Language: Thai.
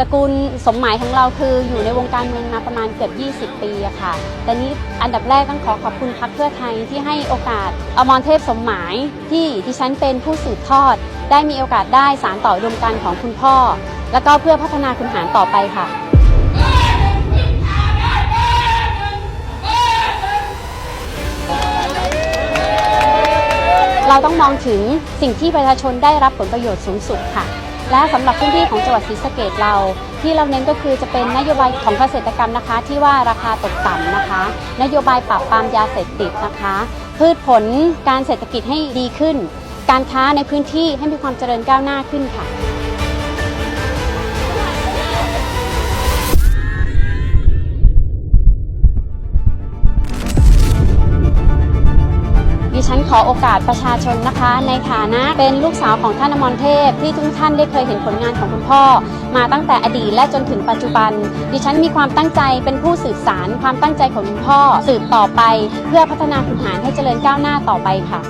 ระกูลสมหมายของเราคืออยู่ในวงการเมืองมาประมาณเกือบ 20 ปีอะค่ะ แต่นี้อันดับแรกต้องขอขอบคุณพรรคเพื่อไทยที่ให้โอกาสอมรเทพสมหมายที่ดิฉันเป็นผู้สืบทอด ได้มีโอกาสได้สารต่ออุดมการของคุณพ่อ แล้วก็เพื่อพัฒนาคุณหารต่อไปค่ะเราต้องมองถึงสิ่งที่ประชาชนได้รับผลประโยชน์สูงสุดค่ะ และสำหรับพื้นที่ของจังหวัดศรีสะเกดเรา ที่เราเน้นก็คือจะเป็นนโยบายของเกษตรกรรมนะคะ ที่ว่าราคาตกต่ำนะคะ นโยบายปราบปรามยาเสพติดนะคะ พืชผลการเศรษฐกิจให้ดีขึ้น การค้าในพื้นที่ให้มีความเจริญก้าวหน้าขึ้นค่ะ ฉันขอโอกาสประชาชนนะคะ ในฐานะเป็นลูกสาวของท่านอมรเทพ ที่ทุกท่านได้เคยเห็นผลงานของคุณพ่อ มาตั้งแต่อดีตและจนถึงปัจจุบัน ดิฉันมีความตั้งใจเป็นผู้สืบสารความตั้งใจของคุณพ่อ สืบต่อไป เพื่อพัฒนาคุณหารให้เจริญก้าวหน้าต่อไปค่ะ